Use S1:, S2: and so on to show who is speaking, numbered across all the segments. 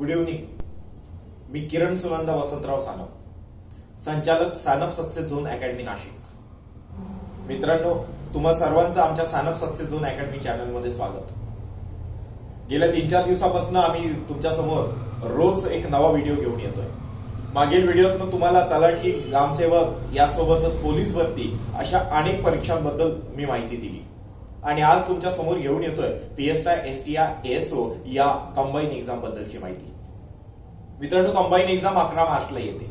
S1: Good evening मी किरण सुनंदा वसंतराव सानप. संचालक Sanap success zone academy Nashik. मित्रांनो तुम्हा सर्वांचं आमच्या सानप सक्सेस झोन अकॅडमी चॅनलमध्ये स्वागत. गेल्या तीन चार दिवसापासून आम्ही तुमच्यासमोर रोज एक नवा व्हिडिओ घेऊन येतोय. मागील व्हिडिओतनं तुम्हाला तलाठी ग्रामसेवक यासोबतच पोलीस भरती अशा अनेक परीक्षांबद्दल मी माहिती दिली. आणि आज तुमच्यासमोर घेऊन येतोय पीएसआय एसटीआय एएसओ या कंबाईन एक्झाम बद्दलची माहिती. मित्रांनो कंबाईन एक्झाम अकरा मार्चला येते.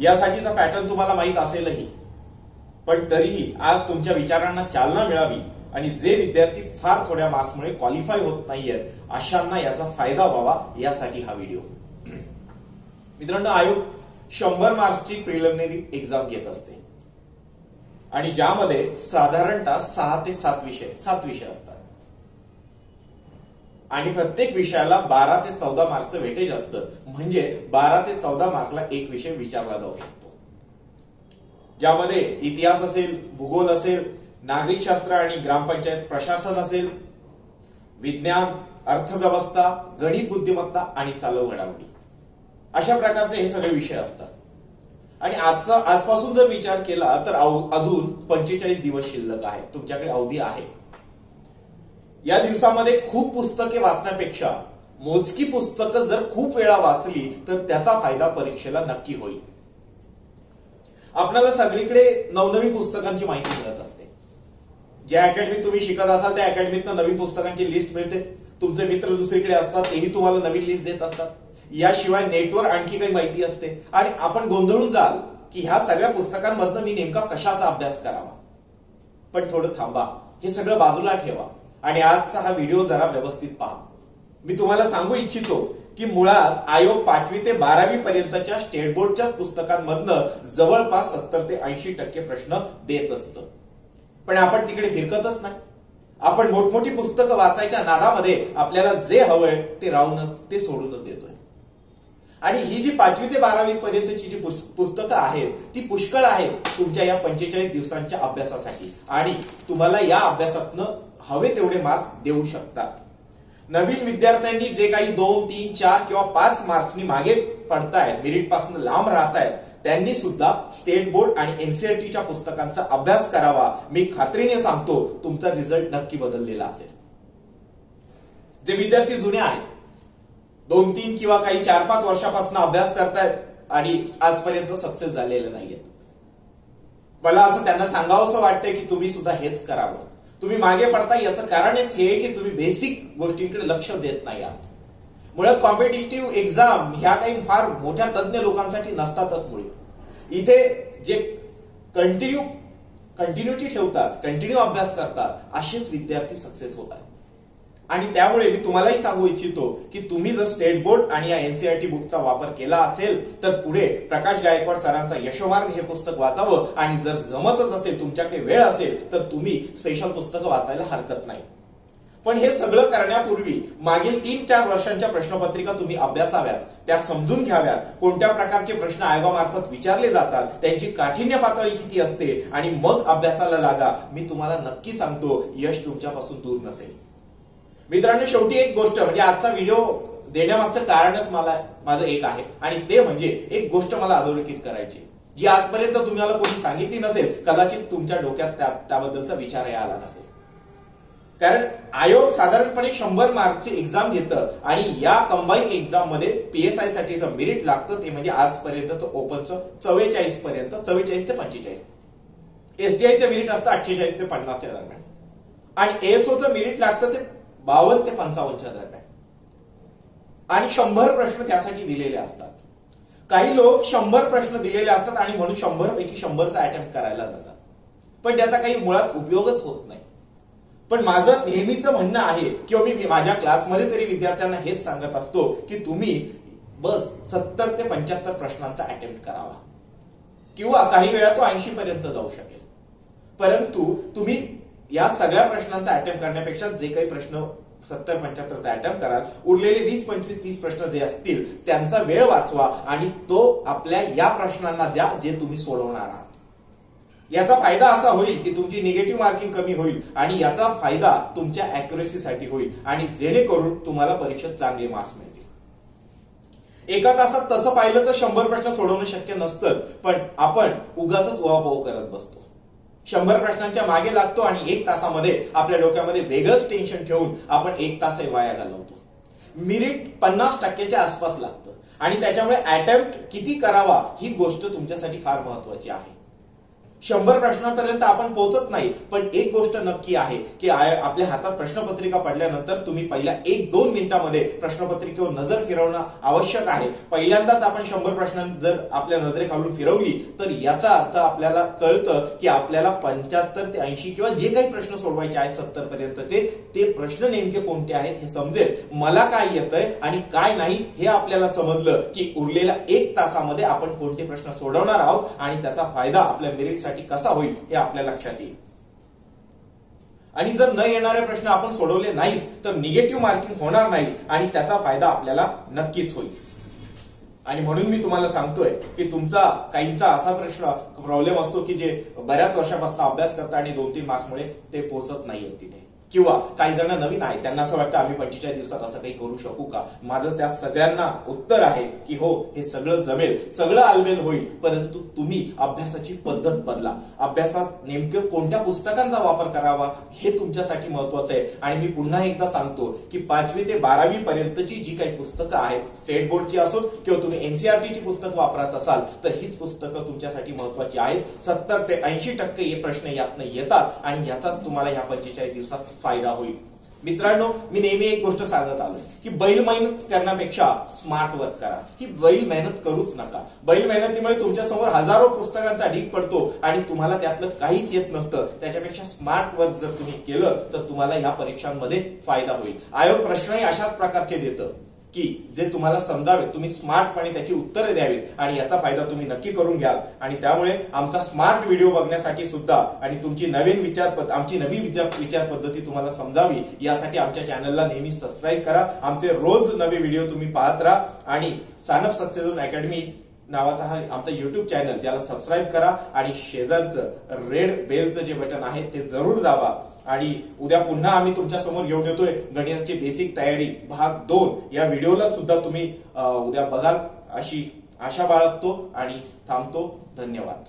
S1: यासाठीचा पॅटर्न तुम्हाला माहीत असेलही. पण तरीही आज तुमच्या विचारांना चालना मिळावी आणि जे विद्यार्थी फार थोड्या मार्क्समुळे क्वालिफाय होत नाहीयेत अशांना याचा फायदा व्हावा यासाठी हा व्हिडिओ मित्रांनो आयोग शंभर मार्क्सची प्रिलिमिनरी एक्झाम घेत असते. आणि ज्यामध्ये साधारणतः सहा ते सात विषय सात विषय असतात. आणि प्रत्येक विषयाला बारा ते चौदा मार्कचं वेटेज असतं. म्हणजे बारा ते चौदा मार्कला एक विषय विचारला जाऊ शकतो. ज्यामध्ये इतिहास असेल भूगोल असेल नागरिक शास्त्र आणि ग्रामपंचायत प्रशासन असेल विज्ञान अर्थव्यवस्था गणित बुद्धिमत्ता आणि चालव घडामोडी. अशा प्रकारचे हे सगळे विषय असतात. आणि आजचा आजपासून जर विचार केला तर अजून पंचेचाळीस दिवस शिल्लक आहे तुमच्याकडे अवधी आहे. या दिवसामध्ये खूप पुस्तके वाचण्यापेक्षा मोजकी पुस्तकं जर खूप वेळा वाचली तर त्याचा फायदा परीक्षेला नक्की होईल. आपल्याला सगळीकडे नवनवीन पुस्तकांची माहिती मिळत असते. ज्या अकॅडमीत तुम्ही शिकत असाल त्या अकॅडमीतनं नवीन पुस्तकांची लिस्ट मिळते. तुमचे मित्र दुसरीकडे असतात तेही तुम्हाला नवीन लिस्ट देत असतात. याशिवाय नेटवर आणखी काही माहिती असते. आणि आपण गोंधळून जाल की ह्या सगळ्या पुस्तकांमधनं मी नेमका कशाचा अभ्यास करावा? पण थोडं थांबा. हे सगळं बाजूला ठेवा. आणि आजचा हा व्हिडिओ जरा व्यवस्थित पहा. मी तुम्हाला सांगू इच्छितो की मुळात आयोग पाचवी ते बारावी पर्यंतच्या स्टेट बोर्डच्या पुस्तकांमधनं जवळपास सत्तर ते ऐंशी टक्के प्रश्न देत असतं. पण आपण तिकडे फिरकतच नाही. आपण मोठमोठी पुस्तकं वाचायच्या नादामध्ये आपल्याला जे हवंय ते राहूनच ते सोडूनच देतोय. आणि ही जी पाचवी ते बारावी पर्यंतची जी पुस्तकं आहेत ती पुष्कळ आहेत तुमच्या या पंचेचाळीस दिवसांच्या अभ्यासासाठी. आणि तुम्हाला या अभ्यासातनं हवे तेवढे मार्क्स देऊ शकतात. नवीन विद्यार्थ्यांनी जे काही दोन तीन चार किंवा पाच मार्क्सनी मागे पडताय मेरिटपासून लांब राहतायत त्यांनी सुद्धा स्टेट बोर्ड आणि एनसीआरटीच्या पुस्तकांचा अभ्यास करावा. मी खात्रीने सांगतो तुमचा रिझल्ट नक्की बदललेला असेल. जे विद्यार्थी जुने आहेत दोन तीन किंवा काही चार पाच वर्षापासून अभ्यास करतायत आणि आजपर्यंत सक्सेस झालेले नाहीयेत. मला असं त्यांना सांगावंसं वाटतंय की तुम्ही सुद्धा हेच करावं. तुम्ही मागे पडता याचं कारणच हे की तुम्ही बेसिक गोष्टींकडे लक्ष देत नाही आहात. मुळात कॉम्पिटेटिव्ह एक्झाम ह्या काही फार मोठ्या तज्ज्ञ लोकांसाठी नसतातच मुळे. इथे जे कंटिन्यू कंटिन्युटी ठेवतात कंटिन्यू अभ्यास करतात असेच विद्यार्थी सक्सेस होतात आणि त्यामुळे मी तुम्हालाही सांगू इच्छितो की तुम्ही जर स्टेट बोर्ड आणि या एनसीआरटी बुकचा वापर केला असेल तर पुढे प्रकाश गायकवाड सरांचा यशोमार्ग हे पुस्तक वाचावं. आणि जर जमतच असेल तुमच्याकडे वेळ असेल तर तुम्ही स्पेशल पुस्तकं वाचायला हरकत नाही. पण हे सगळं करण्यापूर्वी मागील तीन चार वर्षांच्या प्रश्नपत्रिका तुम्ही अभ्यासाव्यात. त्या समजून घ्याव्यात. कोणत्या प्रकारचे प्रश्न आयोगामार्फत विचारले जातात त्यांची काठिण्य पातळी किती असते आणि मग अभ्यासाला लागा. मी तुम्हाला नक्की सांगतो यश तुमच्यापासून दूर नसेल. मित्रांनो शेवटी एक गोष्ट म्हणजे आजचा व्हिडिओ देण्यामागचं कारणच मला माझं एक आहे. आणि ते म्हणजे एक गोष्ट मला अधोरेखित करायची. जी आजपर्यंत तुम्हाला कोणी सांगितली नसेल कदाचित तुमच्या डोक्यात त्याबद्दलचा विचारही आला नसेल. कारण आयोग साधारणपणे शंभर मार्कची एक्झाम घेतं आणि या कंबाईन एक्झाममध्ये पीएसआय साठीचं मेरिट लागतं ते म्हणजे आजपर्यंतचं ओपनचं चव्वेचाळीस पर्यंत चव्वेचाळीस ते पंचेचाळीस. एसटीआयचं मेरिट असतं अठ्ठेचाळीस ते पन्नासच्या दरम्यान आणि एएसओचं मेरिट लागतं ते बावन्न ते पंचावन्नच्या दरम्यान. आणि शंभर प्रश्न त्यासाठी दिलेले असतात. काही लोक शंभर प्रश्न दिलेले असतात आणि म्हणून शंभर पैकी शंभरचा अटेम्प्ट करायला जातात. पण त्याचा काही मुळात उपयोगच होत नाही. पण माझं नेहमीचं म्हणणं आहे किंवा मी माझ्या क्लासमध्ये तरी विद्यार्थ्यांना हेच सांगत असतो की तुम्ही बस सत्तर ते पंच्याहत्तर प्रश्नांचा अटेम्प्ट करावा. किंवा काही वेळा तो ऐंशी पर्यंत जाऊ शकेल. परंतु तुम्ही या सगळ्या प्रश्नांचा अटेम्प्ट करण्यापेक्षा जे काही प्रश्न सत्तर पंच्याहत्तरचा अटेम्प्ट कराल उरलेले वीस पंचवीस तीस प्रश्न जे असतील त्यांचा वेळ वाचवा आणि तो आपल्या या प्रश्नांना द्या जे तुम्ही सोडवणार आहात. याचा फायदा असा होईल की तुमची निगेटिव्ह मार्किंग कमी होईल आणि याचा फायदा तुमच्या अॅक्युरेसीसाठी होईल आणि जेणेकरून तुम्हाला परीक्षेत चांगले मार्क्स मिळतील. एका तासात तसं पाहिलं तर शंभर प्रश्न सोडवणं शक्य नसतं पण आपण उगाच उहापोह करत बसतो. शंभर प्रश्नांच्या मागे लागतो आणि एक तासामध्ये आपल्या डोक्यामध्ये वेगळंच टेन्शन ठेवून आपण एक तास वाया घालवतो. मिरिट पन्नास टक्क्याच्या आसपास लागतं. आणि त्याच्यामुळे अटेम्प्ट किती करावा ही गोष्ट तुमच्यासाठी फार महत्वाची आहे. शंभर प्रश्नांपर्यंत आपण पोहोचत नाही. पण एक गोष्ट नक्की आहे की आपल्या हातात प्रश्नपत्रिका पडल्यानंतर तुम्ही पहिल्या एक दोन मिनिटांमध्ये प्रश्नपत्रिकेवर नजर फिरवणं आवश्यक आहे. पहिल्यांदाच आपण शंभर प्रश्न जर आपल्या नजरेखालून फिरवली तर याचा अर्थ आपल्याला कळतं की आपल्याला पंच्याहत्तर ते ऐंशी किंवा जे काही प्रश्न सोडवायचे आहेत सत्तर पर्यंतचे ते प्रश्न नेमके कोणते आहेत हे समजेल. मला काय येतंय आणि काय नाही हे आपल्याला समजलं की उरलेल्या एक तासामध्ये आपण कोणते प्रश्न सोडवणार आहोत आणि त्याचा फायदा आपल्या मेरिटसाठी कसा होईल हे आपल्या लक्षात येईल. आणि जर न येणारे प्रश्न आपण सोडवले नाहीच तर निगेटिव्ह मार्किंग होणार नाही आणि त्याचा फायदा आपल्याला नक्कीच होईल. आणि म्हणून मी तुम्हाला सांगतोय की तुमचा काहींचा असा प्रश्न प्रॉब्लेम असतो की जे बऱ्याच वर्षापासून अभ्यास करता आणि दोन तीन मार्क्समुळे ते पोहोचत नाहीयेत तिथे. किंवा काही जण नवीन आहेत त्यांना असं वाटतं आम्ही पंचेचाळीस दिवसात असं काही करू शकू का? माझं त्या सगळ्यांना उत्तर आहे की हो हे सगळं जमेल सगळं आलमेल होईल. परंतु तुम्ही अभ्यासाची पद्धत बदला. अभ्यासात नेमकं कोणत्या पुस्तकांचा वापर करावा हे तुमच्यासाठी महत्वाचं आहे. आणि मी पुन्हा एकदा सांगतो की पाचवी ते बारावी पर्यंतची जी काही पुस्तकं आहेत स्टेट बोर्डची असो किंवा तुम्ही एनसीआरटीची पुस्तक वापरत असाल तर हीच पुस्तकं तुमच्यासाठी महत्वाची आहेत. सत्तर ते ऐंशी टक्के हे प्रश्न यातनं येतात. आणि याचाच तुम्हाला ह्या पंचेचाळीस दिवसात फायदा होईल. मित्रांनो मी नेहमी एक गोष्ट सांगत आलो की बैल मेहनत करण्यापेक्षा स्मार्ट वर्क करा. ही बैल मेहनत करूच नका. बैल मेहनतीमुळे तुमच्यासमोर हजारो पुस्तकांचा ढीक पडतो आणि तुम्हाला त्यातलं काहीच येत नसतं. त्याच्यापेक्षा स्मार्ट वर्क जर तुम्ही केलं तर तुम्हाला या परीक्षांमध्ये फायदा होईल. आयोग प्रश्नही अशाच प्रकारचे देतं. की जे तुम्हाला समजावे तुम्ही स्मार्टपणे त्याची उत्तरे द्यावीत आणि याचा फायदा तुम्ही नक्की करून घ्याल. आणि त्यामुळे आमचा स्मार्ट व्हिडिओ बघण्यासाठी सुद्धा आणि तुमची नवीन विचार आमची नवी विचार पद्धती तुम्हाला समजावी यासाठी आमच्या चॅनलला नेहमी सबस्क्राईब करा. आमचे रोज नवे व्हिडिओ तुम्ही पाहत राहा. आणि सानप सक्सेस अकॅडमी नावाचा हा आमचा युट्यूब चॅनल ज्याला सबस्क्राईब करा. आणि शेजारचं रेड बेलचं जे बटन आहे ते जरूर दाबा. आणि उद्या पुन्हा आम्ही तुमच्यासमोर घेऊन येतोय गणिताची बेसिक तयारी. भाग दोन. या व्हिडिओला सुद्धा तुम्ही उद्या बघाल अशी आशा बाळगतो आणि थांबतो. धन्यवाद.